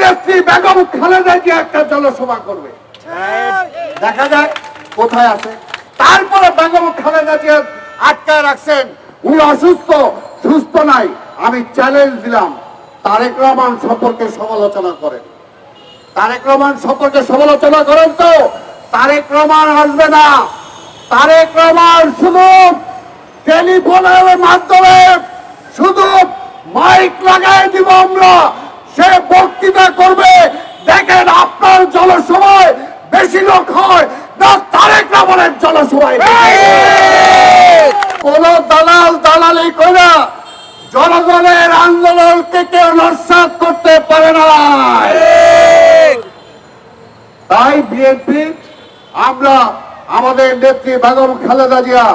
নেত্রী বেগম খালেদা জিয়া একটা জনসভা করবে। দেখা যাক কোথায় আছে। তারপরে বেগম খালেদা জিয়া আটকায় রাখছেন। উনি অসুস্থ, সুস্থ নাই। আমি চ্যালেঞ্জ দিলাম। তারেক রহমান সম্পর্কে সমালোচনা করেন। তারেক রহমান সম্পর্কে সমালোচনা করেন তো? তারেক রহমান আসবে না। তারেক রহমান শুধু টেলিফোনের মাধ্যমে শুধু মাইক লাগাই দিব আমরা। সে বক্তৃতা করবে। দেখেন আপনার জনসভায় বেশি লোক হয় না, তারেক রহমানের জনসভায় কোন দালাল দালালি করে জনগণের আন্দোলনকে কেউ নস্বাত করতে পারে না। তাই বিএনপি আমরা আমাদের নেত্রী বেগম খালেদা জিয়া,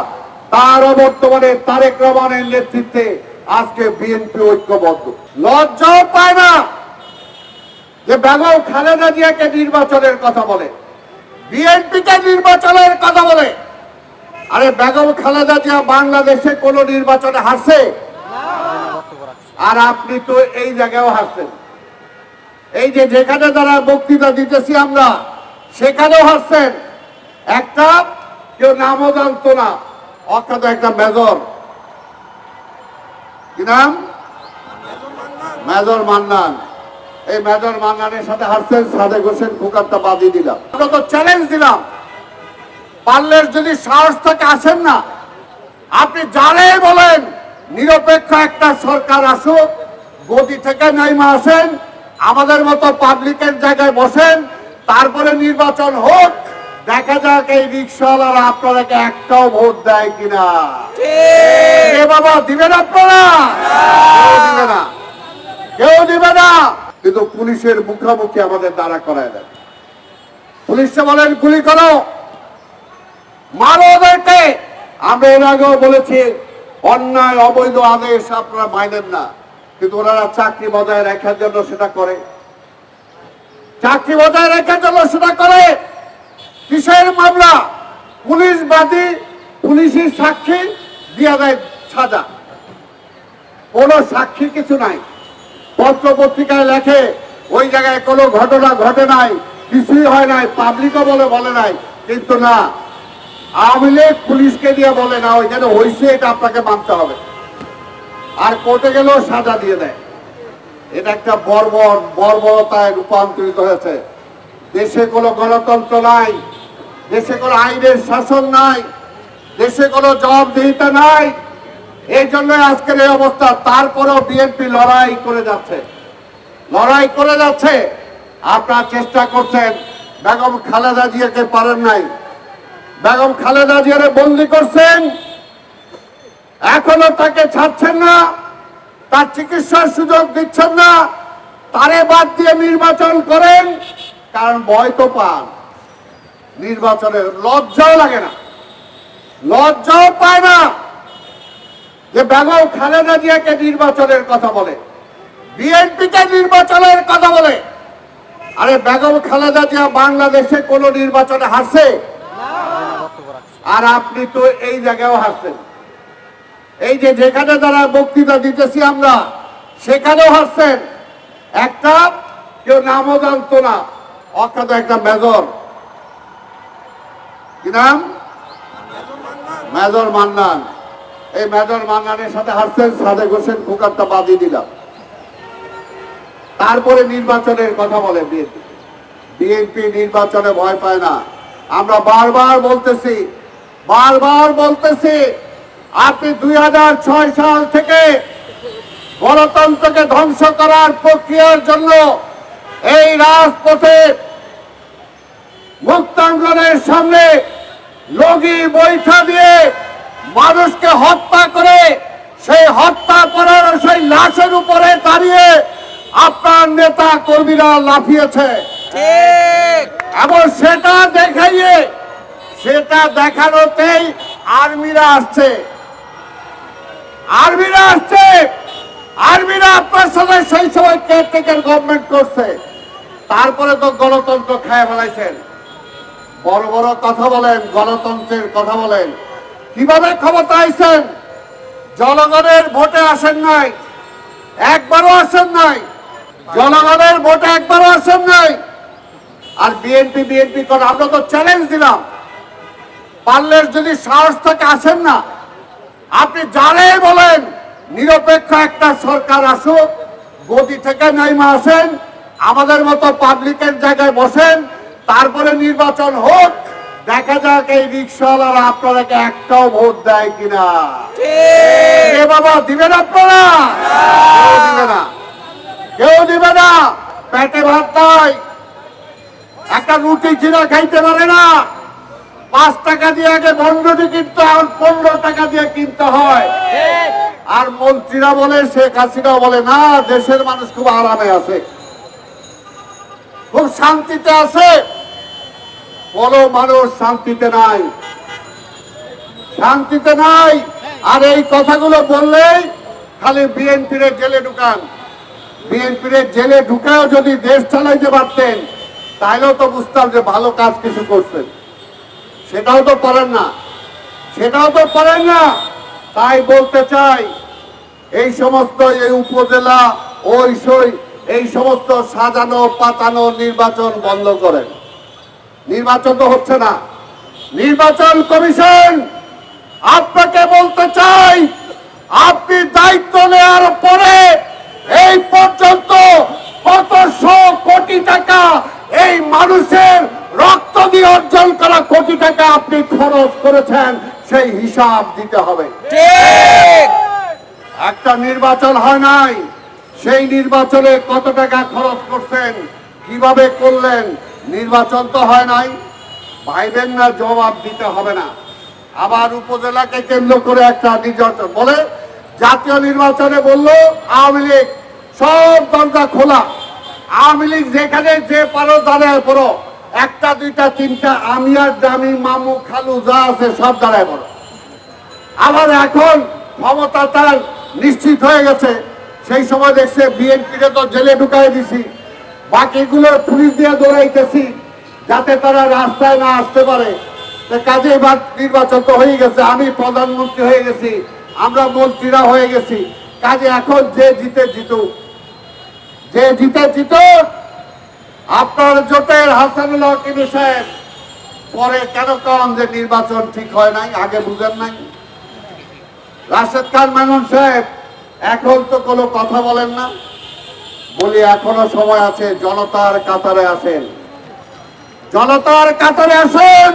তার বর্তমানে তারেক রহমানের নেতৃত্বে আজকে বিএনপি ঐক্যবদ্ধ। লজ্জাও পায় না। যে বেগম খালেদা জিয়াকে নির্বাচনের কথা বলে, বিএনপিকে নির্বাচনের কথা বলে। আরে বেগম খালেদা জিয়া বাংলাদেশে কোন নির্বাচনে হারছে? আর আপনি তো এই জায়গায়ও হাসছেন এই যে যেখানে তারা বক্তৃতা দিতেছি আমরা, সেখানেও হাসছেন একটা কেউ নামও জানতো না অর্থাৎ একটা মেজর। কি নাম? মেজর মান্নান। এই মেজর মান্নানের সাথে হাসছেন সাদেক হোসেন কুকারটা বাদিয়ে দিলাম। আমরা তো চ্যালেঞ্জ দিলাম। পারলে যদি সাহস থেকে আসেন না। আপনি যারাই বলেন নিরপেক্ষ একটা সরকার আসুক গদি থেকে নাইমা আসেন আমাদের মতো পাবলিকের জায়গায় বসেন তারপরে নির্বাচন হোক দেখা যাক এই রিক্সাওয়ালারা আপনারাকে একটাও ভোট দেয় কিনা। এ বাবা দিবেন আপনারা? কেউ দিবে না। কেউ দিবে না। কিন্তু পুলিশের মুখামুখি আমাদের দাঁড়া করায় দেয় পুলিশে বলেন, গুলি করো। মারো ওদেরকে। আমরা এর আগেও বলেছি, অন্যায়, অবৈধ আদেশ আপনারা মানেন না। কিন্তু ওনারা চাকরি বজায় রাখার জন্য সেটা করে। চাকরি বজায় রাখার জন্য সেটা করে। কিসের মামলা? পুলিশ বাদী, পুলিশের সাক্ষী, দিয়া দেয় সাজা। কোনো সাক্ষী কিছু নাই। পত্র পত্রিকায় লেখে, ওই জায়গায় কোনো ঘটনা ঘটে নাই, কিছুই হয় নাই, পাবলিকও বলে বলে নাই, কিন্তু না, আওয়ামী লীগ পুলিশকে দিয়ে বলে না ওইখানে হয়েছে এটা আপনাকে মানতে হবে। আর কোর্টে গেলেও সাজা দিয়ে দেয়। এটা একটা বর্বর, বর্বরতায় রূপান্তরিত হয়েছে। দেশে কোনো গণতন্ত্র নাই, দেশে কোনো আইনের শাসন নাই, দেশে কোনো জবাবদিহিতা নাই। এই জন্য আজকের এই অবস্থা। তারপরেও বিএনপি লড়াই করে যাচ্ছে। লড়াই করে যাচ্ছে। আপনারা চেষ্টা করছেন, বেগম খালেদা জিয়াকে পারেন নাই। বেগম খালেদা জিয়ারে বন্দি করছেন। এখনও তাকে ছাড়ছেন না। তার চিকিৎসার সুযোগ দিচ্ছেন না। তারে বাদ দিয়ে নির্বাচন করেন, কারণ ভয় তো পান। নির্বাচনের লজ্জাও লাগে না। লজ্জাও পায় না। যে বেগম খালেদা জিয়াকে নির্বাচনের কথা বলে, বিএনপিকে নির্বাচনের কথা বলে, আরে বেগম খালেদা জিয়া বাংলাদেশে কোন নির্বাচনে হারছে? আর আপনি তো এই জায়গায় হাসছেন এই যে যেখানে তারা বক্তৃতা দিতেছি আমরা, সেখানেও হাসছেন একটা, কেউ নামও জানতো না, অখ্যাত একটা মেজর। কি নাম? মেজর মান্নান। এই মেজর মান্নানের সাথে হাসছেন সাদেক হোসেন কুকারটা বাদিয়ে দিলাম। তারপরে নির্বাচনের কথা বলে বিএনপি। বিএনপি নির্বাচনে ভয় পায় না। আমরা বারবার বলতেছি বারবার বলতেছি, আপনি দুই সাল থেকে গণতন্ত্রকে ধ্বংস করার প্রক্রিয়ার জন্য এই রাজপথে মুক্তাঙ্গনের সামনে লগি বৈঠা দিয়ে মানুষকে হত্যা করে সেই হত্যা করার সেই লাশের উপরে দাঁড়িয়ে আপনার নেতা কর্মীরা লাফিয়েছে। এবং সেটা দেখাইয়ে সেটা দেখানোতেই আর্মিরা আসছে। আর্মিরা আসছে। আর্মিরা আপনার সাথে সেই সময় কেয়ারটেকার গভর্নমেন্ট করছে। তারপরে তো গণতন্ত্র খায় ফেলাইছেন। বড় বড় কথা বলেন গণতন্ত্রের কথা বলেন। কীভাবে ক্ষমতা আইছেন? জনগণের ভোটে আসেন নাই, একবারও আসেন নাই। জনগণের ভোটে একবারও আসেন নাই। আর বিএনপি বিএনপি করে আমরা তো চ্যালেঞ্জ দিলাম। পারলে যদি সাহস থেকে আসেন না। আপনি যারাই বলেন, নিরপেক্ষ একটা সরকার আসুক, গদি থেকে নাইমা আসেন, আমাদের মতো পাবলিকের জায়গায় বসেন, তারপরে নির্বাচন হোক। দেখা যাক এই রিক্সাওয়ালারা আপনারাকে একটাও ভোট দেয় কিনা। এ বাবা দিবেন আপনারা? কেউ দিবে না। কেউ দিবে না। পেটে ভাত নাই। একটা রুটি চিরা খাইতে পারে না। পাঁচ টাকা দিয়ে আগে বন্ডটি কিনতে আর পনেরো টাকা দিয়ে কিনতে হয়। আর মন্ত্রীরা বলে শেখ হাসিনা বলে না দেশের মানুষ খুব আরামে আছে। খুব শান্তিতে আছে। কোনো মানুষ শান্তিতে নাই। শান্তিতে নাই। আর এই কথাগুলো বললেই খালি বিএনপির জেলে ঢুকান। বিএনপির জেলে ঢুকাও যদি দেশ চালাইতে পারতেন তাহলেও তো বুঝতাম যে ভালো কাজ কিছু করছেন। সেটাও তো পারেন না। সেটাও তো পারেন না। তাই বলতে চাই, এই সমস্ত এই উপজেলা ওই সই এই সমস্ত সাজানো, পাতানো নির্বাচন বন্ধ করেন। নির্বাচন তো হচ্ছে না। নির্বাচন কমিশন আপনাকে বলতে চাই আপনি দায়িত্ব নেওয়ার পরে এই পর্যন্ত কতশো কোটি টাকা এই মানুষের রক্ত দিয়ে অর্জন করা কোটি টাকা আপনি খরচ করেছেন সেই হিসাব দিতে হবে। একটা নির্বাচন হয় নাই সেই নির্বাচনে কত টাকা খরচ করছেন কীভাবে করলেন নির্বাচন তো হয় নাই ভাইবেন না জবাব দিতে হবে না। আবার উপজেলাকে কেন্দ্র করে একটা নির্বাচন বলে জাতীয় নির্বাচনে বলল, আওয়ামী লীগ, সব দরজা খোলা। আওয়ামী লীগ যেখানে যে পারো দাঁড়ায় পড়ো। একটা, দুইটা, তিনটা, আমি আর দামি মামু, খালু যা আছে সব দাঁড়ায় পড়ো। আবার এখন ক্ষমতা তার নিশ্চিত হয়ে গেছে। সেই সময় দেখছে বিএনপিকে তো জেলে ঢুকাই দিছি। বাকিগুলোর পুলিশ দিয়ে দৌড়াইতেছি, যাতে তারা রাস্তায় না আসতে পারে। কাজে নির্বাচন তো হয়ে গেছে, আমি প্রধানমন্ত্রী হয়ে গেছি, আমরা মন্ত্রীরা হয়ে গেছি। কাজে এখন যে জিতে জিতুক। যে জিতে জিতুক, আপনার জোটের হাসানুল্লাহ কিনু সাহেব, পরে কেন কন যে নির্বাচন ঠিক হয় নাই, আগে বুঝেন নাই? রাশেদ খান মেনন সাহেব, এখন তো কোনো কথা বলেন না। বলি, এখনও সময় আছে, জনতার কাতারে আসেন। জনতার কাতারে আসেন।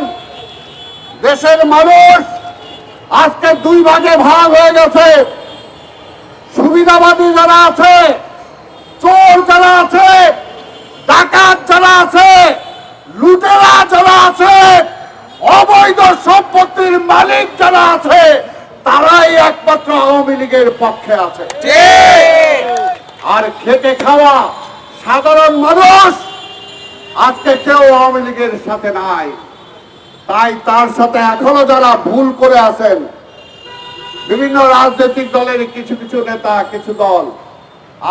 দেশের মানুষ আজকে দুই ভাগে ভাগ হয়ে গেছে। সুবিধাবাদী যারা আছে, চোর যারা আছে, ডাকাত যারা আছে, লুটেরা যারা আছে, অবৈধ সম্পত্তির মালিক যারা আছে, তারাই একমাত্র আওয়ামী লীগের পক্ষে আছে। আর খেতে খাওয়া সাধারণ মানুষ আজকে কেউ আওয়ামী লীগের সাথে নাই। তাই তার সাথে এখনও যারা ভুল করে আছেন, বিভিন্ন রাজনৈতিক দলের কিছু কিছু নেতা, কিছু দল,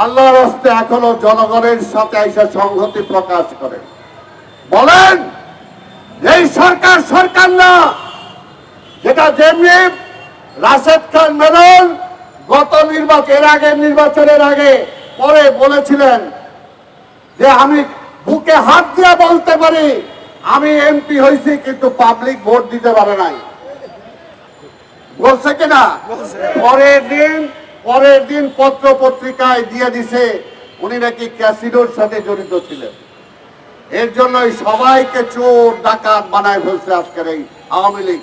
আল্লাহর হস্তে এখনও জনগণের সাথে এসে সংহতি প্রকাশ করে। বলেন, এই সরকার সরকার না, যেটা যেমনি রাশেদ খান মেনন গত নির্বাচন এর আগে, নির্বাচনের আগে পরে বলেছিলেন যে আমি বুকে হাত দিয়ে বলতে পারি, আমি এমপি হয়েছি, কিন্তু পাবলিক ভোট দিতে পারে নাই। বলছে কিনা? পরের দিন পরের দিন পত্র পত্রিকায় দিয়ে দিছে, উনি নাকি ক্যাসিনোর সাথে জড়িত ছিলেন। এর জন্যই সবাইকে চোর, ডাকাত বানায় ফেলছে আজকের এই আওয়ামী লীগ।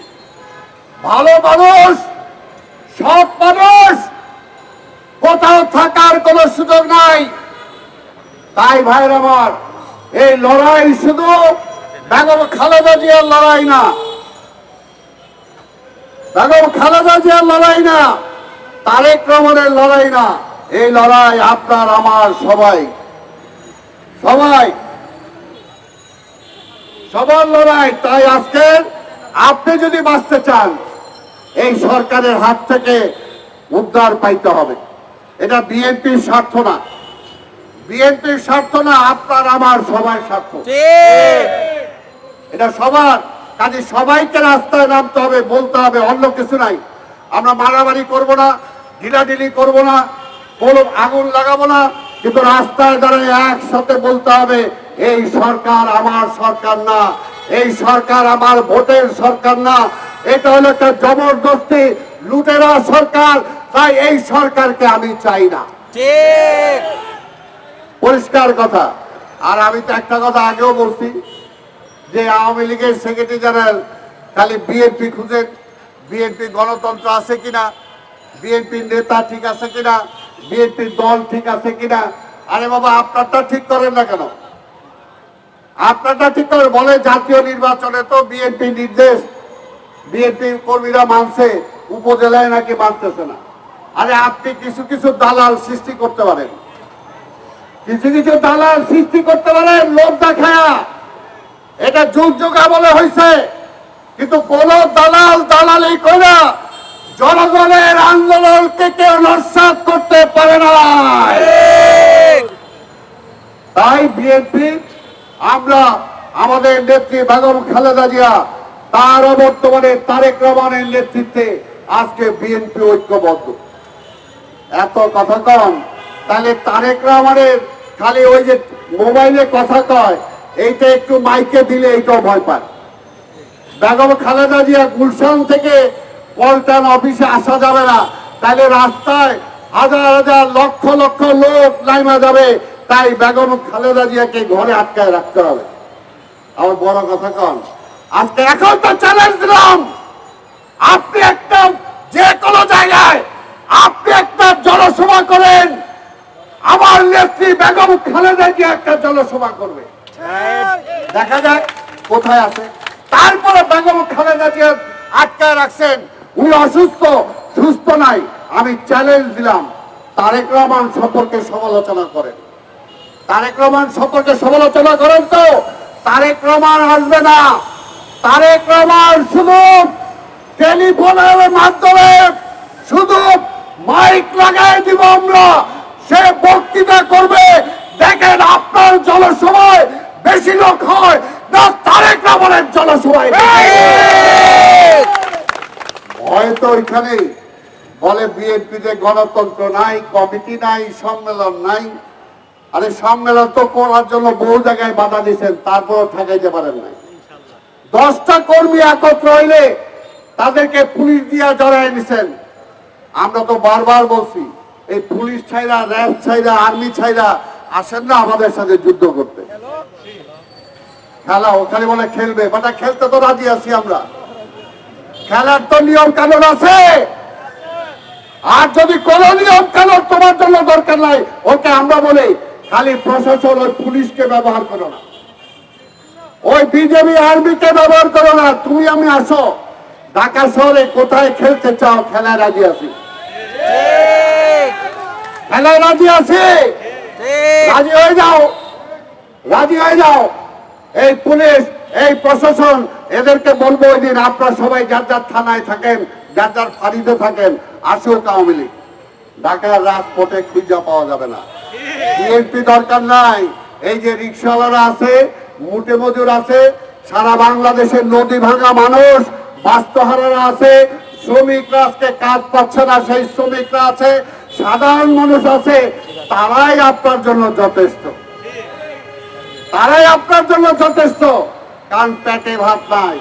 ভালো মানুষ সব মানুষ কোথাও থাকার কোনো সুযোগ নাই। তাই ভাইর আমার, এই লড়াই শুধু বেগম খালেদা জিয়ার লড়াই না। বেগম খালেদা জিয়ার লড়াই না, তারেক রহমানের লড়াই না। এই লড়াই আপনার, আমার, সবাই। সবাই। সবার লড়াই, তাই আজকে আপনি যদি বাঁচতে চান, এই সরকারের হাত থেকে উদ্ধার পাইতে হবে। এটা বিএনপির স্বার্থ না। বিএনপির স্বার্থ না আপনার আমার সবার স্বার্থ। এটা সবার কাজে সবাইকে রাস্তায় নামতে হবে বলতে হবে অন্য কিছু নাই। আমরা মারামারি করব না ঢিলাঢিলি করব না কোনো আগুন লাগাবো না কিন্তু রাস্তায় দাঁড়িয়ে একসাথে বলতে হবে এই সরকার আমার সরকার না এই সরকার আমার ভোটের সরকার না। এটা হলো একটা জবরদস্তি লুটেরা সরকার তাই এই সরকারকে আমি চাই না। পরিষ্কার কথা। আর আমি তো একটা কথা আগেও বলছি যে আওয়ামী লীগের সেক্রেটারি জেনারেল খালি বিএনপি খুঁজেন বিএনপি গণতন্ত্র আছে কিনা বিএনপির নেতা ঠিক আছে কিনা বিএনপির দল ঠিক আছে কিনা আরে বাবা আপনারটা ঠিক করেন না কেন? আপনারটা ঠিক করেন বলে জাতীয় নির্বাচনে তো বিএনপি নির্দেশ বিএনপি কর্মীরা মানছে উপজেলায় নাকি মানতেছে না। আরে আপনি কিছু কিছু দালাল সৃষ্টি করতে পারেন। কিছু কিছু দালাল সৃষ্টি করতে পারেন লোক দেখায়া। এটা যুগ যুগ আমলে হয়েছে কিন্তু কোন দালাল দালালি করে জনগণের আন্দোলনকে কেউ নস্বাত করতে পারে না। তাই বিএনপি আমরা আমাদের নেত্রী বেগম খালেদা জিয়া তার বর্তমানে তারেক রহমানের নেতৃত্বে আজকে বিএনপি ঐক্যবদ্ধ। এত কথা কম তাহলে তারেক রহমানের খালি ওই যে মোবাইলে কথা কয়, এইটা একটু মাইকে দিলে এইটাও ভয় পায়। বেগম খালেদা জিয়া গুলশান থেকে পল্টন অফিসে আসা যাবে না, তাহলে রাস্তায় হাজার হাজার লক্ষ লক্ষ লোক নাইমা যাবে, তাই বেগম খালেদা জিয়াকে ঘরে আটকায় রাখতে হবে। আমার বড় কথা কন, আজকে এখন তো চ্যালেঞ্জ দিলাম। আপনি একটা যে কোনো জায়গায়, আপনি জনসভা করেন। আমার নেত্রী বেগম খালেদা জিয়া একটা জনসভা করবে। দেখা যাক কোথায় আছে। তারপরে বেগম খালেদা জিয়া আটকায় রাখছেন। উনি অসুস্থ, সুস্থ নাই। আমি চ্যালেঞ্জ দিলাম। তারেক রহমান সম্পর্কে সমালোচনা করেন। তারেক রহমান সম্পর্কে সমালোচনা করেন তো। তারেক রহমান আসবে না। তারেক রহমান শুধু টেলিফোনের মাধ্যমে মাইক লাগাই দিব আমরা। সে বক্তৃতা করবে। দেখেন আপনার জনসভায় বেশি লোক হয় না, তারেক রহমানের জনসভায় হয়তো ওইখানে বলে বিএনপিতে গণতন্ত্র নাই, কমিটি নাই, সম্মেলন নাই। আরে সম্মেলন তো করার জন্য বহু জায়গায় বাধা দিচ্ছেন তারপরও ঠেকাইতে পারেন নাই। দশটা কর্মী একত্র হইলে তাদেরকে পুলিশ দিয়া জড়াই নিছেন। আমরা তো বারবার বলছি, এই পুলিশ ছাইরা, র্যাব ছাইরা, আর্মি ছাইরা আসেন না আমাদের সাথে যুদ্ধ করতে। খেলা ওখানে বলে খেলবে, বাটা খেলতে তো রাজি আছি আমরা। খেলার তো নিয়ম কানুন আছে। আর যদি কোন নিয়ম কানুন তোমার জন্য দরকার নাই, ওকে আমরা বলি, খালি প্রশাসন ওই পুলিশকে ব্যবহার করো না। ওই বিজেপি আর্মিকে ব্যবহার করো না, তুমি আমি আসো। ঢাকা শহরে কোথায় খেলতে চাও, খেলায় রাজি আছি। খেলায় রাজি আছে? রাজি হয়ে যাও। রাজি হয়ে যাও। এই পুলিশ এই প্রশাসন এদেরকে বলব ওই দিন আপনারা সবাই যার যার থানায় থাকেন যার যার ফাঁড়িতে থাকেন আসুক আওয়ামী লীগ। ঢাকার রাজপথে খুঁজা পাওয়া যাবে না। বিএনপি দরকার নাই। এই যে রিক্সাওয়ালারা আছে মুটে মজুর আছে সারা বাংলাদেশের নদী ভাঙা মানুষ বাস্তুহারারা আছে শ্রমিকরা আজকে কাজ পাচ্ছে না সেই শ্রমিকরা আছে সাধারণ মানুষ আছে, তারাই আপনার জন্য যথেষ্ট। তারাই আপনার জন্য যথেষ্ট, কারণ পেটে ভাত নাই।